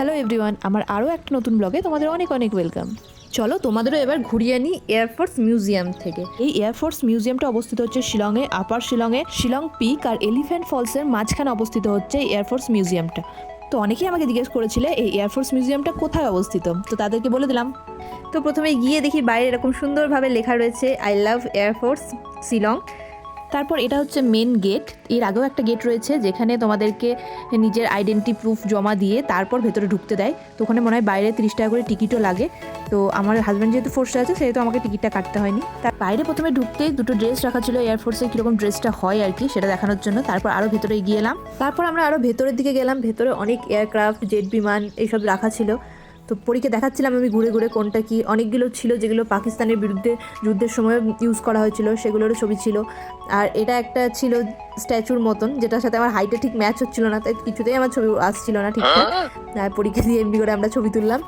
Hello everyone আমার আরও একটা নতুন ব্লগে তোমাদের অনেক অনেক ওয়েলকাম চলো, তোমাদেরও এবার ঘুরিয়ে নিই এয়ারফোর্স মিউজিয়াম থেকে। এই এয়ারফোর্স মিউজিয়ামটা অবস্থিত হচ্ছে শিলংয়ে আপার শিলংয়ে, শিলং পিক আর এলিফ্যান্ট ফলসের মাঝখানে অবস্থিত হচ্ছে এই এয়ারফোর্স মিউজিয়ামটা তো অনেকেই আমাকে জিজ্ঞেস করেছিলে, এই এয়ারফোর্স মিউজিয়ামটা কোথায় অবস্থিত? তো তাদেরকে বলে দিলাম। তো প্রথমে গিয়ে দেখি বাইরে এরকম সুন্দরভাবে লেখা রয়েছে আই লাভ এয়ারফোর্স শিলং তারপর এটা হচ্ছে মেন গেটের আগেও একটা গেট রয়েছে যেখানে তোমাদেরকে নিজের আইডেন্টি প্রুফ জমা দিয়ে তারপর ভেতরে ঢুকতে দেয়। তো ওখানে মনে হয় বাইরে তিরিশ টাকা করে টিকিটও লাগে। তো আমার হাজব্যান্ড যেহেতু ফোর্সে আছে, সেহেতু আমাকে টিকিটটা কাটতে হয়নি। তার বাইরে প্রথমে ঢুকতেই দুটো ড্রেস রাখা ছিল এয়ারফোর্সে কীরকম ড্রেসটা হয় আর কি, সেটা দেখানোর জন্য। তারপর আরও ভেতরে এগিয়ে এলাম। তারপর আমরা আরও ভেতরের দিকে গেলাম। ভেতরে অনেক এয়ারক্রাফট জেট বিমান, এইসব রাখা ছিল। তো পরীকে দেখাচ্ছিলাম আমি ঘুরে ঘুরে কোনটা কি। অনেকগুলো ছিল যেগুলো পাকিস্তানের বিরুদ্ধে যুদ্ধের সময় ইউজ করা হয়েছিল সেগুলোরও ছবি ছিল। আর এটা একটা ছিল স্ট্যাচুর মতন যেটার সাথে আমার হাইটে ঠিক ম্যাচ হচ্ছিল না তাই কিছুতেই আমার ছবি আসছিল না ঠিকঠাক। আর পরীক্ষা দিয়ে এমনি করে আমরা ছবি তুললাম।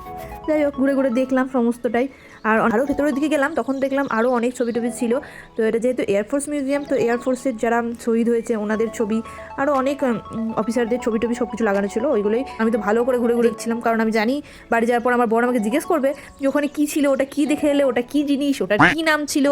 যাই হোক ঘুরে ঘুরে দেখলাম সমস্তটাই। আর আরও ভেতরের দিকে গেলাম, তখন দেখলাম আরও অনেক ছবি টবি ছিল। তো এটা যেহেতু এয়ারফোর্স মিউজিয়াম তো এয়ারফোর্সের যারা শহীদ হয়েছে, ওনাদের ছবি আরও অনেক অফিসারদের ছবি টবি সব কিছু লাগানো ছিল। ওইগুলোই আমি তো ভালো করে ঘুরে ঘুরে দেখছিলাম, কারণ আমি জানি বাড়ি যাওয়ার পর আমার বড় আমাকে জিজ্ঞেস করবে যে ওখানে কী ছিল, ওটা কী দেখে এলে, ওটা কী জিনিস ওটা কী নাম ছিল?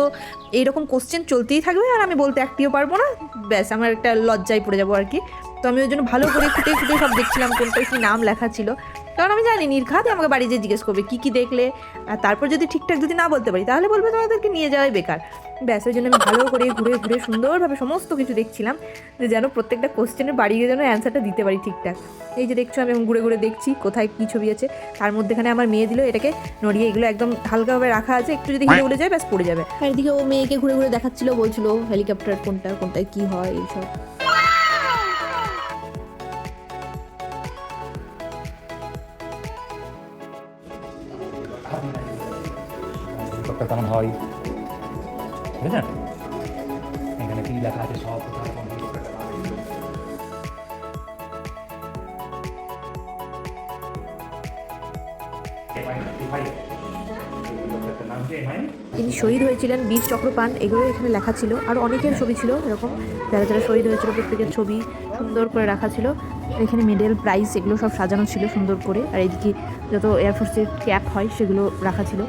এইরকম কোশ্চেন চলতেই থাকবে আর আমি বলতে একটিও পারব না। ব্যাস, আমার একটা লজ্জায় পড়ে যাব আর কি। তো আমি ওই জন্য ভালো করে ফুটে ফুটে সব দেখছিলাম কোনটা কী নাম লেখা ছিল। কারণ আমি জানি, নির্ঘাত আমাকে বাড়ি যেয়ে জিজ্ঞেস করবে, কী কী দেখলে? আর তারপর যদি ঠিকঠাক যদি না বলতে পারি, তাহলে বলবে তোমাদেরকে নিয়ে যাওয়াই বেকার। ব্যাস, ওই জন্য আমি ভালো করে ঘুরে ঘুরে সুন্দরভাবে সমস্ত কিছু দেখছিলাম, যে যেন প্রত্যেকটা কোশ্চেনের বাড়ি গিয়ে যেন অ্যান্সারটা দিতে পারি ঠিকঠাক। এই যে দেখছ, আমি ঘুরে ঘুরে দেখছি কোথায় কী ছবি আছে। তার মধ্যেখানে আমার মেয়ে দিল, এটাকে নড়িয়ে এগুলো একদম হালকাভাবে রাখা আছে, একটু যদি হিলে উড়ে যায়, ব্যাস পড়ে যাবে। আর এদিকে ও মেয়েকে ঘুরে ঘুরে দেখাচ্ছিল, বলছিল হেলিকপ্টার কোনটা, কোনটায় কী হয় এইসব? হয়? এখানে লেখা আছে সব? তিনি শহীদ হয়েছিলেন বীর চক্রপাণ, এগুলো এখানে লেখা ছিল। আর অনেকের ছবি ছিল এরকম। যারা যারা শহীদ হয়েছিল, প্রত্যেকের ছবি সুন্দর করে রাখা ছিল। এখানে মেডেল, প্রাইজ, এগুলো সব সাজানো ছিল সুন্দর করে। আর এদিকে যত এয়ারফোর্সের ক্যাপ হয়, সেগুলো রাখা ছিল।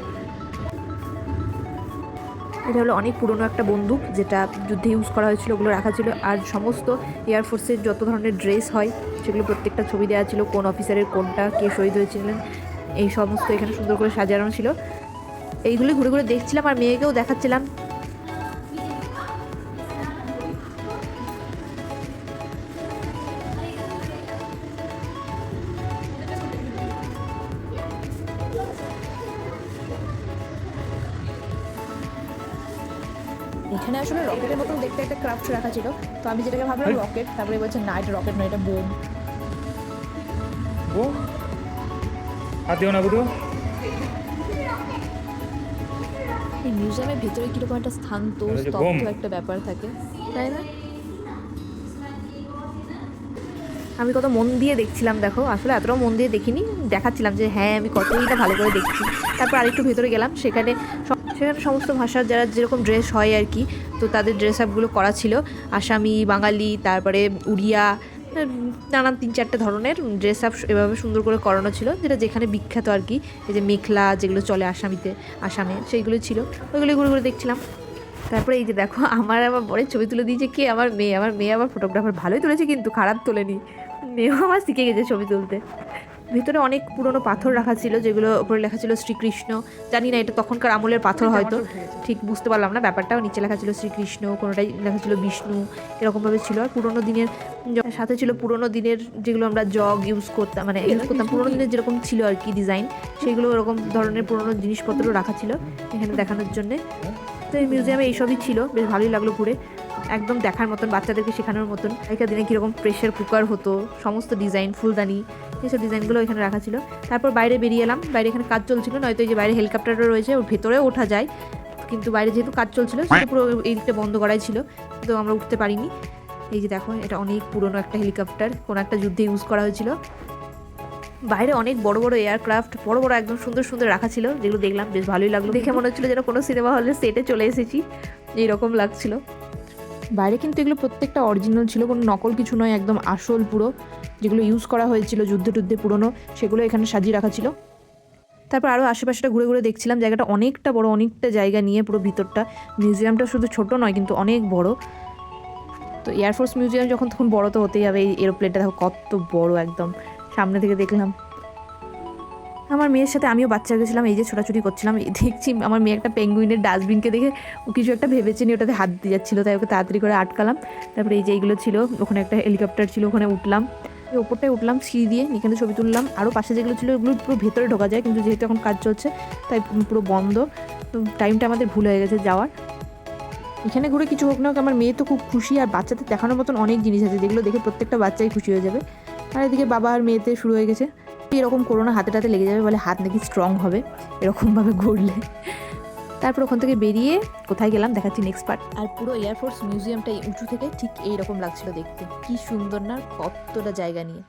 এটা হলো অনেক পুরনো একটা বন্দুক যেটা যুদ্ধে ইউজ করা হয়েছিল, ওগুলো রাখা ছিল। আর সমস্ত এয়ারফোর্সের যত ধরনের ড্রেস হয়, সেগুলো প্রত্যেকটা ছবি দেওয়া ছিল, কোন অফিসারের কোনটা কে শহীদ হয়েছিলেন, এই সমস্ত এখানে সুন্দর করে সাজানো ছিল। এইগুলি ঘুরে ঘুরে দেখছিলাম আর মেয়েকেও দেখাচ্ছিলাম। এখানে আসলে রকেটের মতন দেখতে একটা ক্রাফট রাখা ছিল। তো আমি যেটাকে ভাবলাম রকেট তারপরে বলছে না এটা রকেট নয় এটা বোম? ও হাত দিও না বুধু এই মিউজিয়ামের ভিতরে কীরকম একটা স্থান তো স্তব্ধ একটা ব্যাপার থাকে তাই না? আমি কত মন দিয়ে দেখছিলাম, দেখো। আসলে এতটাও মন দিয়ে দেখিনি। দেখাচ্ছিলাম যে হ্যাঁ আমি কতই না ভালো করে দেখছি। তারপর আরেকটু ভেতরে গেলাম, সেখানে সেখানে সমস্ত ভাষার যারা যেরকম ড্রেস হয় আর কি, তো তাদের ড্রেস আপগুলো করা ছিল। আসামি, বাঙালি, তারপরে উড়িয়া নানান তিন চারটে ধরনের ড্রেস আপ এভাবে সুন্দর করে করানো ছিল, যেটা যেখানে বিখ্যাত আর কি, এই যে মেখলা যেগুলো চলে আসামিতে, আসামে, সেইগুলো ছিল। ওইগুলো ঘুরে ঘুরে দেখছিলাম। তারপরে এই যে দেখো, আমার আবার বরের ছবি তুলে দিয়েছে কে? আমার মেয়ে। আমার মেয়ে আবার ফটোগ্রাফার ভালোই তুলেছে কিন্তু, খারাপ তোলেনি। মেয়েও আমার শিখে গেছে ছবি তুলতে। ভিতরে অনেক পুরনো পাথর রাখা ছিল যেগুলো উপরে লেখা ছিল শ্রীকৃষ্ণ। জানি না এটা তখনকার আমলের পাথর হয়তো। ঠিক বুঝতে পারলাম না ব্যাপারটাও নিচে লেখা ছিল শ্রীকৃষ্ণ কোনোটাই লেখা ছিল বিষ্ণু এরকমভাবে ছিল। আর পুরোনো দিনের সাথে ছিল পুরোনো দিনের যেগুলো আমরা জগ ইউজ করতাম মানে ইউজ করতাম পুরোনো দিনের যেরকম ছিল আর কি ডিজাইন সেগুলো এরকম ধরনের পুরোনো জিনিসপত্র রাখা ছিল এখানে দেখানোর জন্যে। তো এই মিউজিয়ামে এইসবই ছিল বেশ ভালোই লাগল ঘুরে। একদম দেখার মতন, বাচ্চাদেরকে শেখানোর মতন। আগেকার দিনে কীরকম প্রেশার কুকার হতো, সমস্ত ডিজাইন ফুলদানি, এইসব ডিজাইনগুলো এখানে রাখা ছিল। তারপর বাইরে বেরিয়ে এলাম, বাইরে এখানে কাজ চলছিল, নয়তো এই যে বাইরে হেলিকপ্টারও রয়েছে, ওর ভেতরেও ওঠা যায়। কিন্তু বাইরে যেহেতু কাজ চলছিল সেটা পুরো এই দিকটা বন্ধ করাই ছিল তো আমরা উঠতে পারিনি। এই যে দেখো, এটা অনেক পুরনো একটা হেলিকপ্টার কোনো একটা যুদ্ধে ইউজ করা হয়েছিল। বাইরে অনেক বড় বড় এয়ারক্রাফট বড় বড় একদম সুন্দর সুন্দর রাখা ছিল, যেগুলো দেখলাম, বেশ ভালোই লাগল। দেখে মনে হচ্ছিল যেন কোনো সিনেমা হলের সেটে চলে এসেছি। এইরকম লাগছিল। বাইরে কিন্তু এগুলো প্রত্যেকটা অরিজিনাল ছিল, কোনো নকল কিছু নয়, একদম আসল পুরো। যেগুলো ইউজ করা হয়েছিল, যুদ্ধে টুদ্ধে পুরনো, সেগুলো এখানে সাজিয়ে রাখা ছিল। তারপর আরও আশেপাশেটা ঘুরে ঘুরে দেখছিলাম, জায়গাটা অনেকটা বড়, অনেকটা জায়গা নিয়ে পুরো ভিতরটা। মিউজিয়ামটা শুধু ছোট নয়, কিন্তু অনেক বড়। তো এয়ারফোর্স মিউজিয়াম যখন তখন বড় তো হতেই হবে, এই এরোপ্লেনটা দেখো কত বড় একদম। সামনে থেকে দেখলাম। আমার মেয়ের সাথে আমিও বাচ্চা গেছিলাম, এই যে ছোটাছুটি করছিলাম দেখছি আমার মেয়ে একটা পেঙ্গুইনের ডাস্টবিনকে দেখে ও কিছু একটা ভেবেছে নি ওটাতে হাত দিয়ে যাচ্ছিল, তাই ওকে তাড়াতাড়ি করে আটকালাম। তারপরে এই যে এইগুলো ছিল, ওখানে একটা হেলিকপ্টার ছিল, ওখানে উঠলাম। ওপরটায় উঠলাম, সিঁড়ি দিয়ে এখানে ছবি তুললাম। আরও পাশে যেগুলো ছিল, ওগুলো পুরো ভেতরে ঢোকা যায়, কিন্তু যেহেতু এখন কাজ চলছে, তাই পুরো বন্ধ। তো টাইমটা আমাদের ভুল হয়ে গেছে যাওয়ার। এখানে ঘুরে কিছু হোক না হোক, আমার মেয়ে তো খুব খুশি, আর বাচ্চাদের দেখানোর মতন অনেক জিনিস আছে, যেগুলো দেখে প্রত্যেকটা বাচ্চাই খুশি হয়ে যাবে। আর এদিকে বাবা আর মেয়েতে শুরু হয়ে গেছে। এরকম করো না, হাতে টাতে লেগে যাবে বলে হাত নাকি স্ট্রং হবে, এরকমভাবে ঘুরলে। তারপর ওখান থেকে বেরিয়ে কোথায় গেলাম দেখাচ্ছি নেক্সট পার্ট আর পুরো এয়ারফোর্স মিউজিয়ামটা উঁচু থেকে ঠিক এইরকম লাগছিল দেখতে। কি সুন্দর না, কতটা জায়গা নিয়ে।